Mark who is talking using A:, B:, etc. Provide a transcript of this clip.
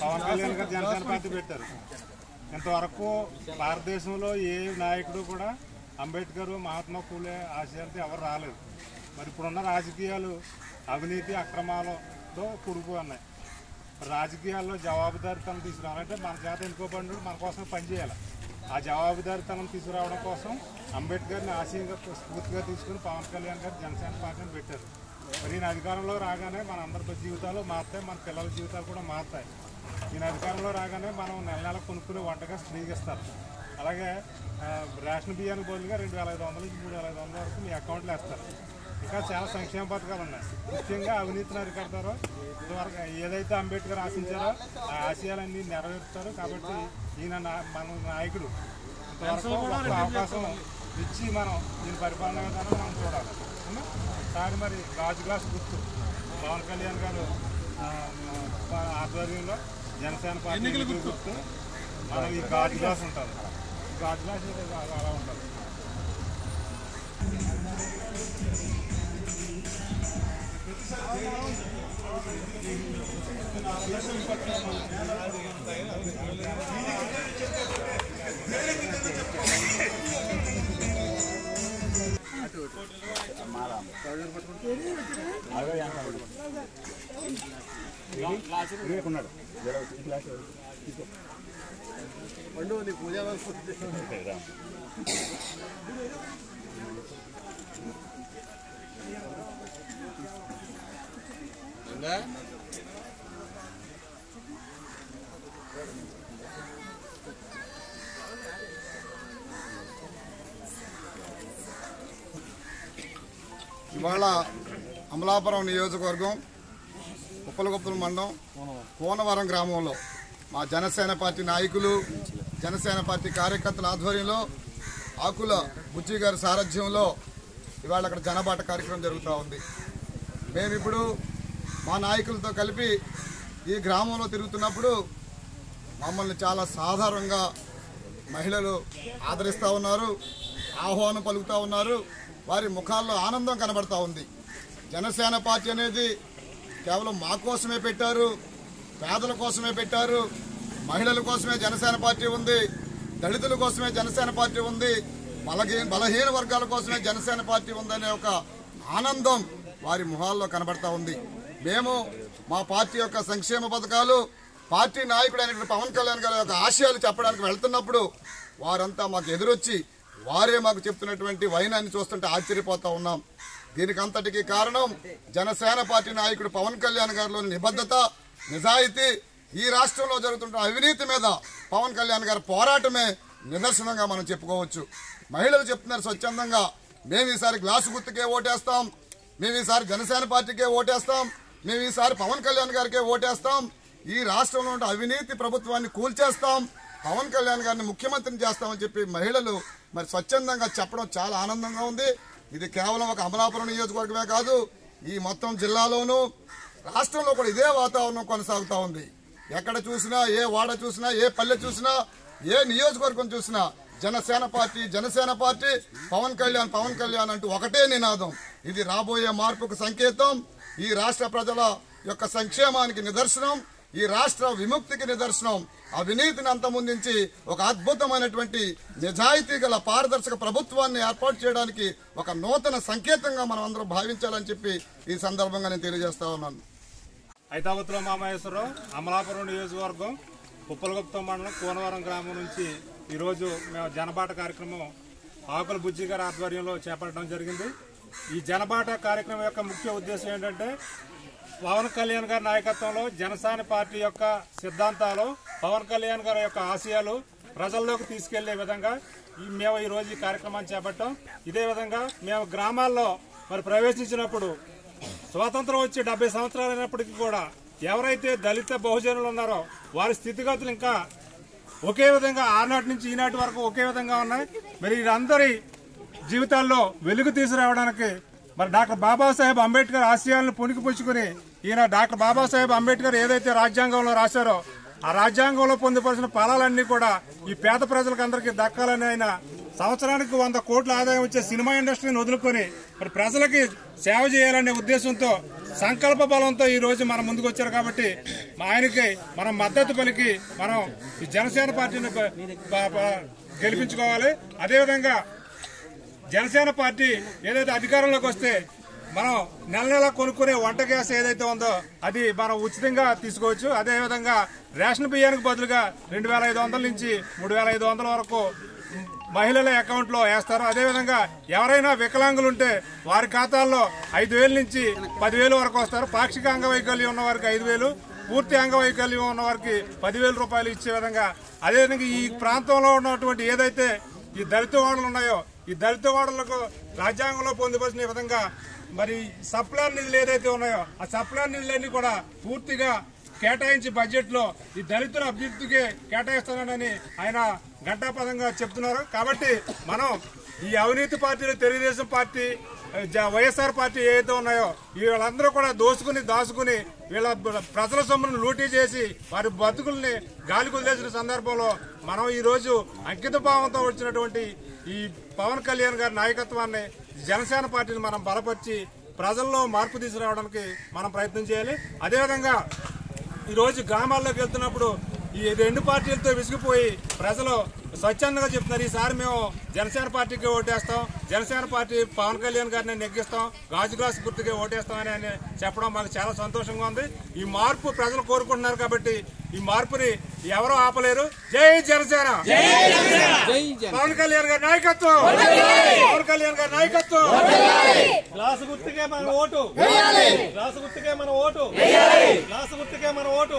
A: పవన్ కళ్యాణ్ గారు జనసేన పార్టీ పెట్టారు ఇంతవరకు భారతదేశంలో ఏ నాయకుడు కూడా అంబేద్కర్ మహాత్మా పూలే ఆశయాలతో ఎవరు రాలేదు. మరి ఇప్పుడున్న రాజకీయాలు అవినీతి అక్రమాలతో కూడుకుపోయి ఉన్నాయి. రాజకీయాల్లో జవాబుదారితనం తీసుకురావాలంటే మన చేత ఎన్నుకోబడి మన కోసం పనిచేయాలి ఆ జవాబుదారితనం తీసుకురావడం కోసం అంబేద్కర్ని ఆశయంగా స్ఫూర్తిగా తీసుకుని పవన్ కళ్యాణ్ గారు జనసేన పార్టీని పెట్టారు. మరి ఈయన అధికారంలో రాగానే మన అందరి జీవితాలు మారుతాయి మన పిల్లల జీవితాలు కూడా మారుతాయి. ఈయన అధికారంలో రాగానే మనం నెల నెల కొనుక్కునే వంటగా ఫ్రీగా ఇస్తారు. అలాగే రేషన్ బియ్యానికి బదులుగా రెండు వేల ఐదు వందల నుంచి మూడు వేల ఐదు వందల వరకు మీ అకౌంట్లో వేస్తారు. ఇంకా చాలా సంక్షేమ పథకాలు ఉన్నాయి. ముఖ్యంగా అవినీతిని అరికడతారో. ఇదివరకు ఏదైతే అంబేద్కర్ ఆశించారో ఆ ఆశయాలన్నీ నెరవేరుతారు కాబట్టి ఈయన నా- మన నాయకుడు అవకాశం ఇచ్చి మనం దీని పరిపాలన విధానం మనం చూడాలి? సార్ మరి గాజు గ్లాస్ గుర్తు. పవన్ కళ్యాణ్ గారు ఆధ్వర్యంలో జనసేన పార్టీ గుర్తు? మనం ఈ గాజు గ్లాస్ ఉంటుంది గాజు గ్లాస్ అయితే అలా- అలా ఉంటుంది
B: ఇవాళ అమలాపురం నియోజకవర్గం ఉప్పలగుప్పల మండలం కోనవరం గ్రామంలో మా జనసేన పార్టీ నాయకులు జనసేన పార్టీ కార్యకర్తల ఆధ్వర్యంలో ఆకుల బుజ్జి గారి సారథ్యంలో ఇవాళ అక్కడ జనబాట కార్యక్రమం జరుగుతూ ఉంది. మేమిప్పుడు మా నాయకులతో కలిపి ఈ గ్రామంలో తిరుగుతున్నప్పుడు మమ్మల్ని చాలా సాధారణంగా మహిళలు ఆదరిస్తూ ఉన్నారు ఆహ్వానం పలుకుతూ ఉన్నారు. వారి ముఖాల్లో ఆనందం కనబడతా ఉంది. జనసేన పార్టీ అనేది కేవలం మా కోసమే పెట్టారు పేదల కోసమే పెట్టారు మహిళల కోసమే జనసేన పార్టీ ఉంది దళితుల కోసమే జనసేన పార్టీ ఉంది బలహీన బలహీన వర్గాల కోసమే జనసేన పార్టీ ఉందనే ఒక ఆనందం వారి ముఖాల్లో కనబడతా ఉంది. మేము మా పార్టీ యొక్క సంక్షేమ పథకాలు పార్టీ నాయకుడు అయినటువంటి పవన్ కళ్యాణ్ గారి యొక్క ఆశయాలు చెప్పడానికి వెళ్తున్నప్పుడు వారంతా మాకు ఎదురొచ్చి వారే మాకు చెప్తున్నటువంటి వైనాన్ని చూస్తుంటే ఆశ్చర్యపోతా ఉన్నాం. దీనికి అంతటికి కారణం జనసేన పార్టీ నాయకుడు పవన్ కళ్యాణ్ గారిలోని నిబద్ధత నిజాయితీ ఈ రాష్ట్రంలో జరుగుతున్న అవినీతి మీద పవన్ కళ్యాణ్ గారి పోరాటమే నిదర్శనంగా మనం చెప్పుకోవచ్చు. మహిళలు చెప్తున్నారు స్వచ్ఛందంగా. మేము ఈసారి గ్లాసు గుర్తుకే ఓటేస్తాం. మేము ఈసారి జనసేన పార్టీకే ఓటేస్తాం. మేము ఈసారి పవన్ కళ్యాణ్ గారికే ఓటేస్తాం. ఈ రాష్ట్రంలో ఉన్న అవినీతి ప్రభుత్వాన్ని కూల్చేస్తాం. పవన్ కళ్యాణ్ గారిని ముఖ్యమంత్రిని చేస్తామని చెప్పి మహిళలు మరి స్వచ్ఛందంగా చెప్పడం చాలా ఆనందంగా ఉంది. ఇది కేవలం ఒక అమలాపురం నియోజకవర్గమే కాదు ఈ మొత్తం జిల్లాలోనూ రాష్ట్రంలో కూడా ఇదే వాతావరణం కొనసాగుతూ ఉంది. ఎక్కడ చూసినా ఏ వాడ చూసినా ఏ పల్లె చూసినా ఏ నియోజకవర్గం చూసినా జనసేన పార్టీ జనసేన పార్టీ పవన్ కళ్యాణ్ పవన్ కళ్యాణ్ అంటూ ఒకటే నినాదం. ఇది రాబోయే మార్పుకు సంకేతం. ఈ రాష్ట్ర ప్రజల యొక్క సంక్షేమానికి నిదర్శనం. ఈ రాష్ట్ర విముక్తికి నిదర్శనం. అవినీతిని అంతమొందించి ఒక అద్భుతమైనటువంటి నిజాయితీ గల పారదర్శక ప్రభుత్వాన్ని ఏర్పాటు చేయడానికి ఒక నూతన సంకేతంగా మనం అందరం భావించాలని చెప్పి ఈ సందర్భంగా నేను తెలియజేస్తా ఉన్నాను.
A: హైదరాబాద్లో మామహేశ్వరరావు అమలాపురం నియోజకవర్గం ఉప్పలగుప్తం మండలం కోనవరం గ్రామం నుంచి ఈరోజు మేము జనబాట కార్యక్రమం ఆకుల బుజ్జి గారి ఆధ్వర్యంలో చేపట్టడం జరిగింది. ఈ జనబాట కార్యక్రమం యొక్క ముఖ్య ఉద్దేశం ఏంటంటే పవన్ కళ్యాణ్ గారి నాయకత్వంలో జనసేన పార్టీ యొక్క సిద్ధాంతాలు పవన్ కళ్యాణ్ గారి యొక్క ఆశయాలు ప్రజల్లోకి తీసుకెళ్ళే విధంగా మేము ఈ రోజు ఈ కార్యక్రమాన్ని చేపట్టాం. ఇదే విధంగా మేము గ్రామాల్లో మరి ప్రవేశించినప్పుడు స్వాతంత్రం వచ్చి డెబ్బై సంవత్సరాలు అయినప్పటికీ కూడా ఎవరైతే దళిత బహుజనులు ఉన్నారో వారి స్థితిగతులు ఇంకా ఒకే విధంగా ఆనాటి నుంచి ఈనాటి వరకు ఒకే విధంగా ఉన్నాయి. మరి వీరందరి జీవితాల్లో వెలుగు తీసుకురావడానికి మరి డాక్టర్ బాబాసాహెబ్ అంబేద్కర్ ఆశయాలను పుణికిపుచ్చుకుని ఈయన డాక్టర్ బాబాసాహెబ్ అంబేద్కర్ ఏదైతే రాజ్యాంగంలో రాశారో ఆ రాజ్యాంగంలో పొందుపరిచిన ఫలాలన్నీ కూడా ఈ పేద ప్రజలకందరికీ దక్కాలని ఆయన సంవత్సరానికి వంద కోట్ల ఆదాయం వచ్చే సినిమా ఇండస్ట్రీని వదులుకొని మరి ప్రజలకి సేవ చేయాలనే ఉద్దేశంతో సంకల్ప బలంతో ఈ రోజు మన ముందుకు వచ్చారు కాబట్టి ఆయనకి మనం మద్దతు పలికి మనం ఈ జనసేన పార్టీని గెలిపించుకోవాలి. అదేవిధంగా జనసేన పార్టీ ఏదైతే అధికారంలోకి వస్తే మనం నెల నెల కొనుక్కునే వంట గ్యాస్ ఏదైతే ఉందో అది మనం ఉచితంగా తీసుకోవచ్చు. అదేవిధంగా రేషన్ బియ్యానికి బదులుగా రెండు వేల ఐదు వందల నుంచి మూడు వేల ఐదు వందల వరకు మహిళల అకౌంట్లో వేస్తారు. అదేవిధంగా ఎవరైనా వికలాంగులు ఉంటే వారి ఖాతాల్లో ఐదు వేల నుంచి పదివేలు వరకు వస్తారు. పాక్షిక అంగవైకల్యం ఉన్న వారికి ఐదు వేలు పూర్తి అంగవైకల్యం ఉన్న వారికి పదివేల రూపాయలు ఇచ్చే విధంగా. అదేవిధంగా ఈ ప్రాంతంలో ఉన్నటువంటి ఏదైతే ఈ దళిత వాడలు ఉన్నాయో ఈ దళిత వాడలకు రాజ్యాంగంలో పొందుపరిచిన విధంగా మరి సప్లాన్ నిధులు ఏదైతే ఉన్నాయో ఆ సప్లాన్ నిధులన్నీ కూడా పూర్తిగా కేటాయించి బడ్జెట్లో ఈ దళితుల అభివృద్ధికి కేటాయిస్తున్నానని ఆయన ఘంటాపదంగా చెప్తున్నారు. కాబట్టి మనం ఈ అవినీతి పార్టీలు తెలుగుదేశం పార్టీ వైఎస్ఆర్ పార్టీ ఏదైతే ఉన్నాయో వీళ్ళందరూ కూడా దోసుకుని దాచుకుని వీళ్ళ ప్రజల సొమ్మును లూటీ చేసి వారి బతుకుల్ని గాలి కుదిలేసిన సందర్భంలో మనం ఈరోజు అంకితభావంతో అంకిత భావంతో వచ్చినటువంటి ఈ పవన్ కళ్యాణ్ గారి నాయకత్వాన్ని జనసేన పార్టీని మనం బలపరిచి ప్రజల్లో మార్పు తీసుకురావడానికి మనం ప్రయత్నం చేయాలి. అదేవిధంగా ఈరోజు గ్రామాల్లోకి వెళ్తున్నప్పుడు ఈ రెండు పార్టీలతో విసిగిపోయి ప్రజలు స్వచ్ఛందంగా చెప్తున్నారు. ఈసారి మేము జనసేన పార్టీకి ఓటేస్తాం. జనసేన పార్టీ పవన్ కళ్యాణ్ గారిని నెగ్గిస్తాం. గాజు గ్లాస్ గుర్తుగా ఓటేస్తామని ఆయన చెప్పడం మాకు చాలా సంతోషంగా ఉంది. ఈ మార్పు ప్రజలు కోరుకుంటున్నారు కాబట్టి ఈ మార్పుని ఎవరూ ఆపలేరు. జై జనసేన! పవన్ కళ్యాణ్ గారి నాయకత్వం! పవన్ కళ్యాణ్! గారి నాయకత్వం!
C: గ్లాసు గుర్తుకే మన ఓటు! గ్లాసు గుర్తుకే మన ఓటు! గ్లాసు గుర్తుకే మన ఓటు!